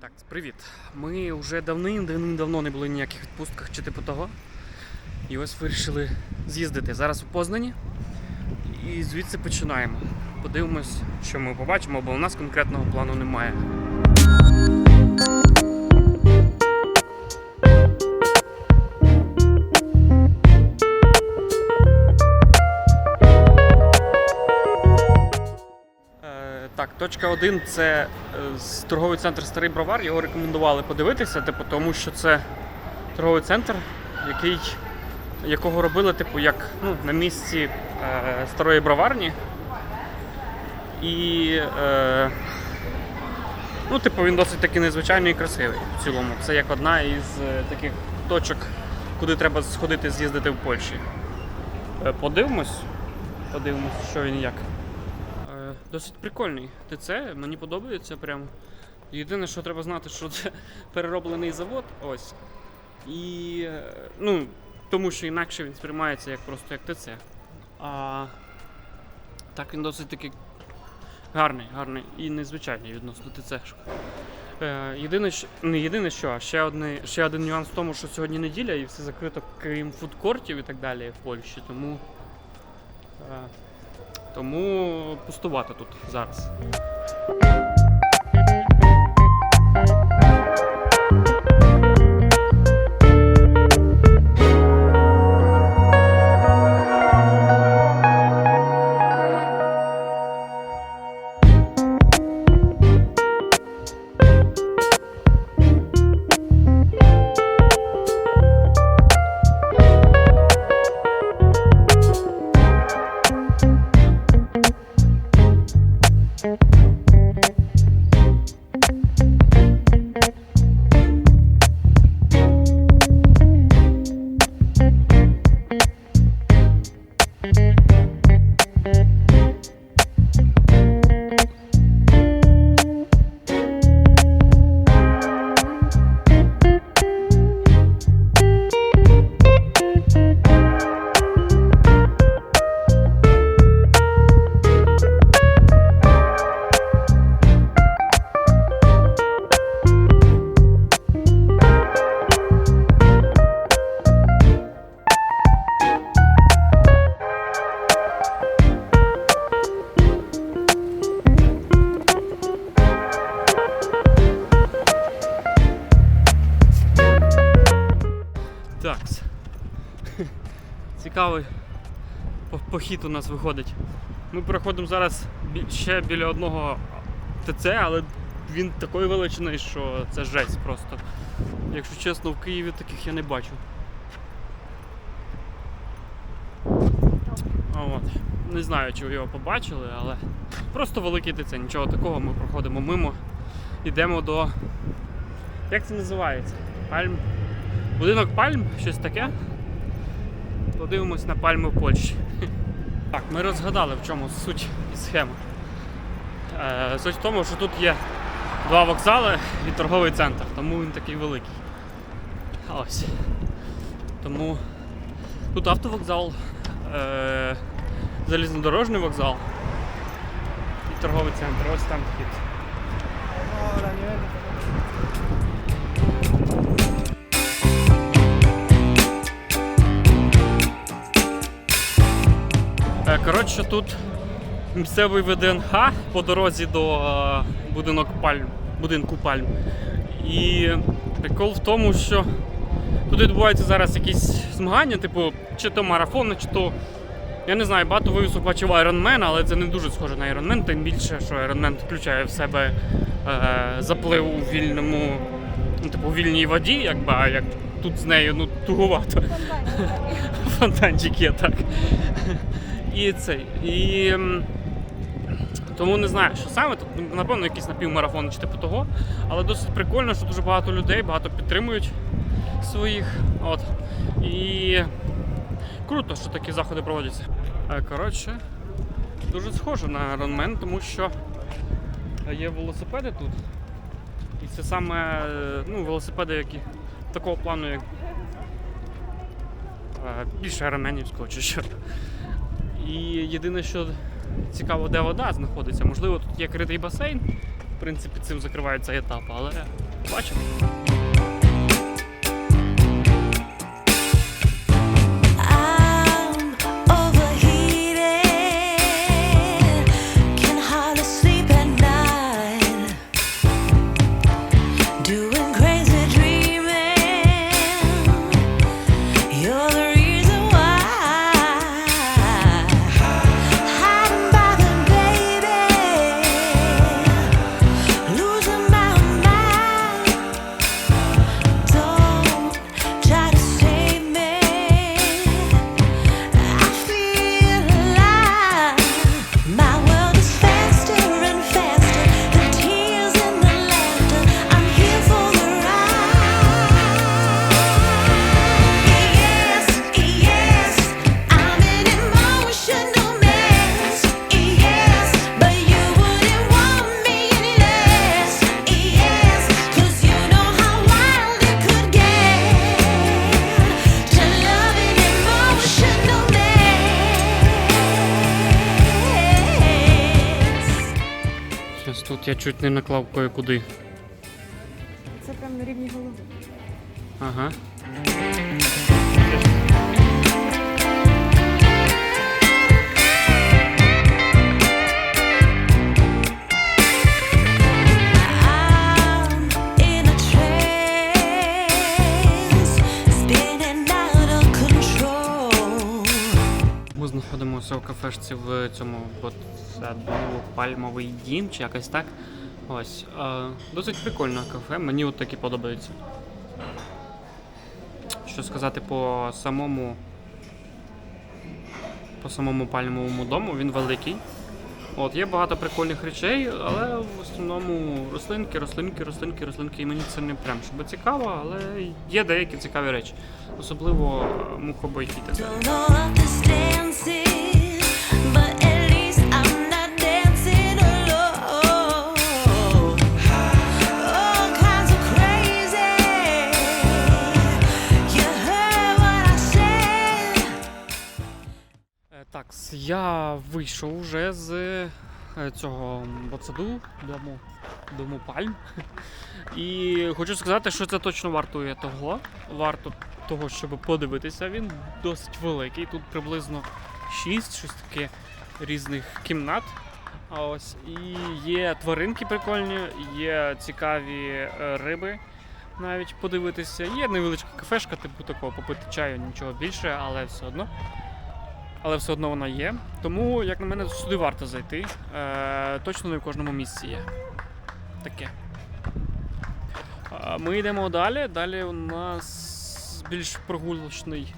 Так, привіт. Ми вже давним-давним-давно не були в ніяких відпустках чи типу того. І ось вирішили з'їздити. Зараз у Познані. І звідси починаємо. Подивимось, що ми побачимо, бо у нас конкретного плану немає. Е, точка 1 це е, торговий центр Старий Бровар. Його рекомендували подивитися, типу, тому що це торговий центр, який, якого робили, типу, як ну, на місці е, старої броварні. І е, ну, типу, він досить таки незвичайний і красивий в цілому. Це як одна із е, таких точок, куди треба сходити, з'їздити в Польщі. Е, Подивимось. Подивимось, що він як. Досить прикольний ТЦ, мені подобається прямо. Єдине, що треба знати, що це перероблений завод. Ось. І. е, Ну, тому що інакше він сприймається як просто як ТЦ. А так він досить таки гарний, гарний і незвичайний відносно ТЦ. Е, єдине, що, не єдине що, а ще, одне, ще один нюанс в тому, що сьогодні неділя і все закрито, крім фудкортів і так далі в Польщі. Тому. Е, тому пустувати тут зараз. Так. Цікавий похід у нас виходить. Ми проходимо зараз ще біля одного ТЦ, але він такої величини, що це жесть просто. Якщо чесно, в Києві таких я не бачу. От. Не знаю, чи ви його побачили, але просто великий ТЦ, нічого такого, ми проходимо мимо. Йдемо до. Як це називається? Пальм. Будинок пальм, щось таке. Подивимось на пальми в Польщі. Так, ми розгадали, в чому суть і схема. Е, суть в тому, що тут є два вокзали і торговий центр, тому він такий великий. Ось. Тому тут автовокзал, е, залізнодорожний вокзал і торговий центр. Ось там вхід. Коротше, тут місцевий ВДНХ по дорозі до е, будинок Пальм, будинку Пальм. І прикол в тому, що тут відбуваються зараз якісь змагання, типу, чи то марафон, чи то. Я не знаю, багато вивісок бачив Iron Man, але це не дуже схоже на Iron Man, тим більше, що Iron Man включає в себе е, заплив у вільному, ну, типу, у вільній воді, якби, а як тут з нею ну, туговато. Фонтанчик є так. І цей. І. Тому не знаю, що саме тут, напевно, якийсь напівмарафон чи типу того. Але досить прикольно, що дуже багато людей, багато підтримують своїх. От. І круто, що такі заходи проводяться. Е, Коротше, дуже схоже на Iron Man, тому що є велосипеди тут. І це саме е, ну, велосипеди, які такого плану, як е, більше аероменівського чи що. І єдине, що цікаво, де вода знаходиться. Можливо, тут є критий басейн. В принципі, цим закривається етап, але Бачимо. Я чуть не наклав кое-куди. Це прям на рівні голови. Ага. Ми знаходимося у кафешці в цьому от саду пальмовий дім чи якось так. Ось. Е, досить прикольне кафе, мені от такі подобаються. Що сказати по самому. По самому пальмовому дому, він великий. От, є багато прикольних речей, але в основному рослинки, рослинки, рослинки, рослинки. І мені це не прям щоб цікаво, але є деякі цікаві речі. Особливо е, мухобойки. таке. Я вийшов вже з е, цього ботсаду, дому, дому пальм. І хочу сказати, що це точно вартує того. Варто того, щоб подивитися. Він досить великий. Тут приблизно 6 щось таке різних кімнат. А ось і є тваринки прикольні, є цікаві е, риби. Навіть подивитися. Є невеличка кафешка, типу такого попити чаю, нічого більше, але все одно але все одно вона є. Тому, як на мене, сюди варто зайти. Е, точно не в кожному місці є. Таке. А Ми йдемо далі. Далі у нас більш прогулочний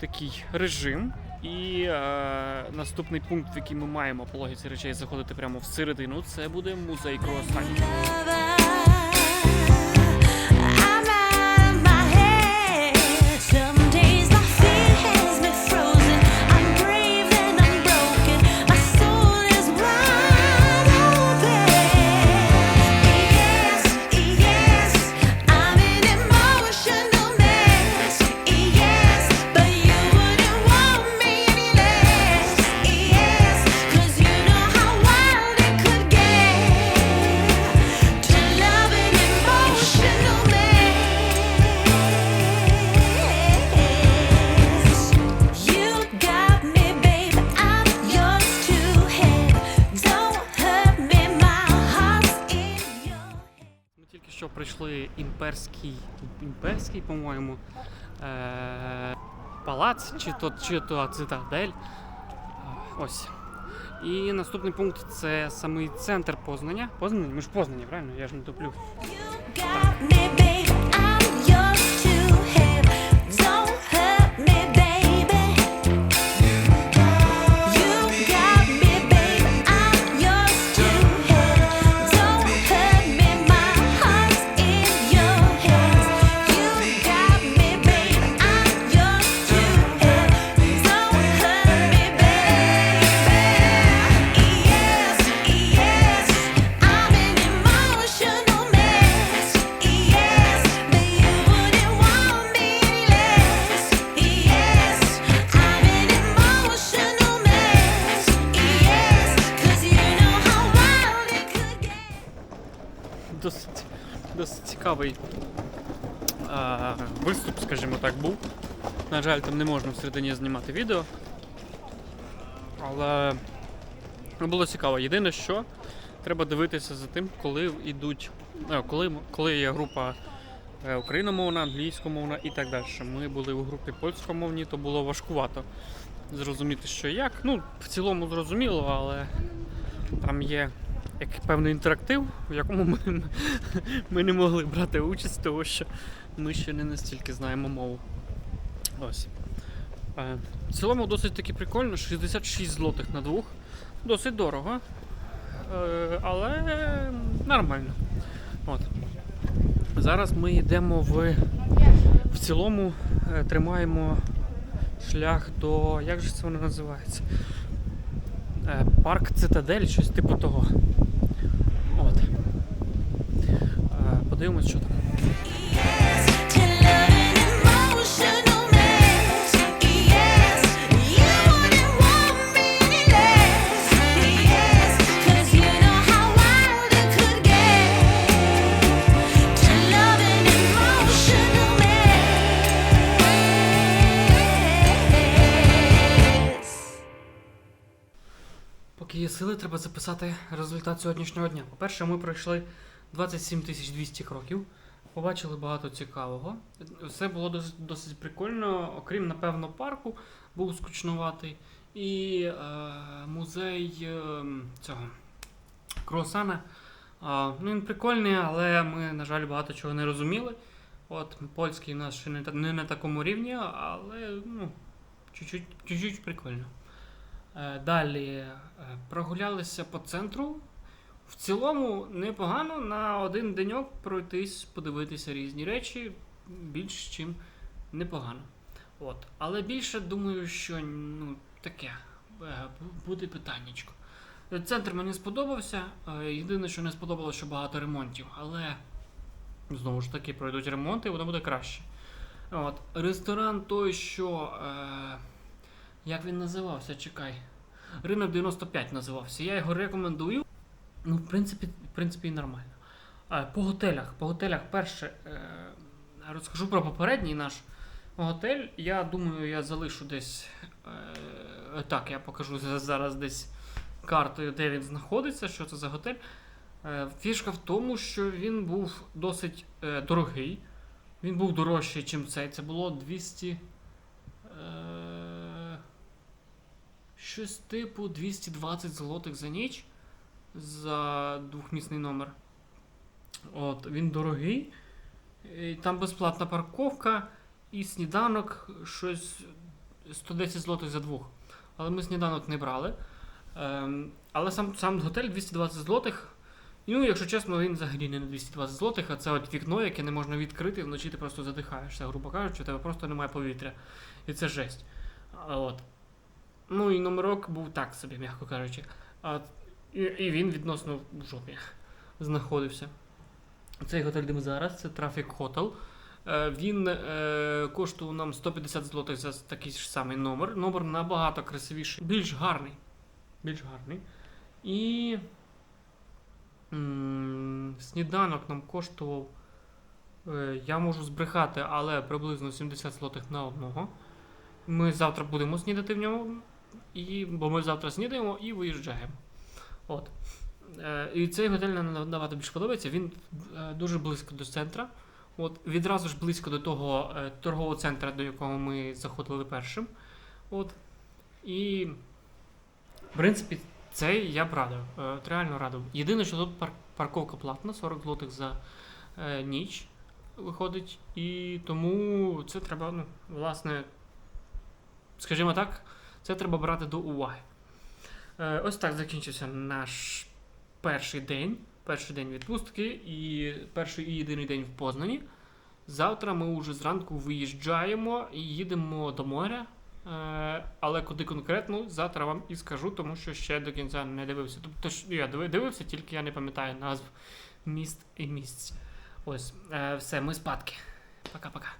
такий режим. І е, наступний пункт, в який ми маємо по логіці речей заходити прямо всередину, це буде музей круасанів. Імперський, імперський, по-моєму, е- палац, чи то, чи то цитадель. Е, Ось. І наступний пункт це самий центр Познання. Познання? Ми ж Познані, правильно? Я ж не туплю. Цікавий е, виступ, скажімо так, був. На жаль, там не можна всередині знімати відео. Але було цікаво. Єдине, що треба дивитися за тим, коли йдуть, е, коли, коли є група е, україномовна, англійськомовна і так далі. Ми були у групі польськомовній, то було важкувато зрозуміти, що і як. Ну, в цілому зрозуміло, але там є як певний інтерактив, в якому ми, ми не могли брати участь, тому що ми ще не настільки знаємо мову. Ось. Е, В цілому досить таки прикольно, 66 злотих на двох. Досить дорого. Е, Але нормально. От. Зараз ми йдемо в. В цілому е, тримаємо шлях до. Як же це воно називається? Парк Цитадель, щось типу того. От. Е, Подивимось, що там. Поки є сили, треба записати результат сьогоднішнього дня. По-перше, ми пройшли 27 200 кроків, побачили багато цікавого. Все було досить, досить прикольно, окрім, напевно, парку, був скучнуватий. І е, музей е, цього круасана. А, ну, він прикольний, але ми, на жаль, багато чого не розуміли. От, польський у нас ще не, не на такому рівні, але ну, чуть-чуть прикольно. Е, Далі е, прогулялися по центру. В цілому непогано на один деньок пройтись, подивитися різні речі, більш чим непогано. От. Але більше думаю, що ну, таке е, буде питаннячко. Центр мені сподобався. е, Єдине, що не сподобалося, що багато ремонтів, але знову ж таки пройдуть ремонти, і воно буде краще. От. Ресторан той, що. Е, як він називався? Чекай. Ринок 95 називався. Я його рекомендую. Ну, в принципі, в принципі, і нормально. По готелях. По готелях перше е, розкажу про попередній наш готель. Я думаю, я залишу десь. Е, так, я покажу зараз десь картою, де він знаходиться, що це за готель. Е, фішка в тому, що він був досить дорогий. Він був дорожчий, ніж цей. Це було 200. Е, щось типу 220 злотих за ніч за двохмісний номер. От, він дорогий. Там безплатна парковка і сніданок щось 110 злотих за двох. Але ми сніданок не брали. Ем, але сам, сам готель 220 злотих. Ну, якщо чесно, він взагалі не на 220 злотих, а це от вікно, яке не можна відкрити, вночі ти просто задихаєшся, грубо кажучи, у тебе просто немає повітря. І це жесть. От. Ну і номерок був так собі, м'яко кажучи. А, і, і він відносно в жопі знаходився. Цей готель, де ми зараз, це Traffic Hotel. Е, Він е, коштував нам 150 злотих за такий ж самий номер. Номер набагато красивіший, більш гарний. Більш гарний. І м, сніданок нам коштував. е, Я можу збрехати, але приблизно 70 злотих на одного. Ми завтра будемо снідати в ньому, і, бо ми завтра снідаємо і виїжджаємо. От. Е, і цей готель нам набагато більше подобається. Він е, дуже близько до центра. От, відразу ж близько до того е, торгового центру, до якого ми заходили першим. От. І, в принципі, цей я б радив. Реально радив. Єдине, що тут парковка платна, 40 злотих за ніч виходить. І тому це треба, ну, власне, скажімо так, це треба брати до уваги. Е, ось так закінчився наш перший день. Перший день відпустки і перший і єдиний день в Познані. Завтра ми вже зранку виїжджаємо і їдемо до моря. Е, але куди конкретно, завтра вам і скажу, тому що ще до кінця не дивився. Тобто я дивився, тільки я не пам'ятаю назв міст і місць. Ось, е, все, ми спадки. Пока-пока.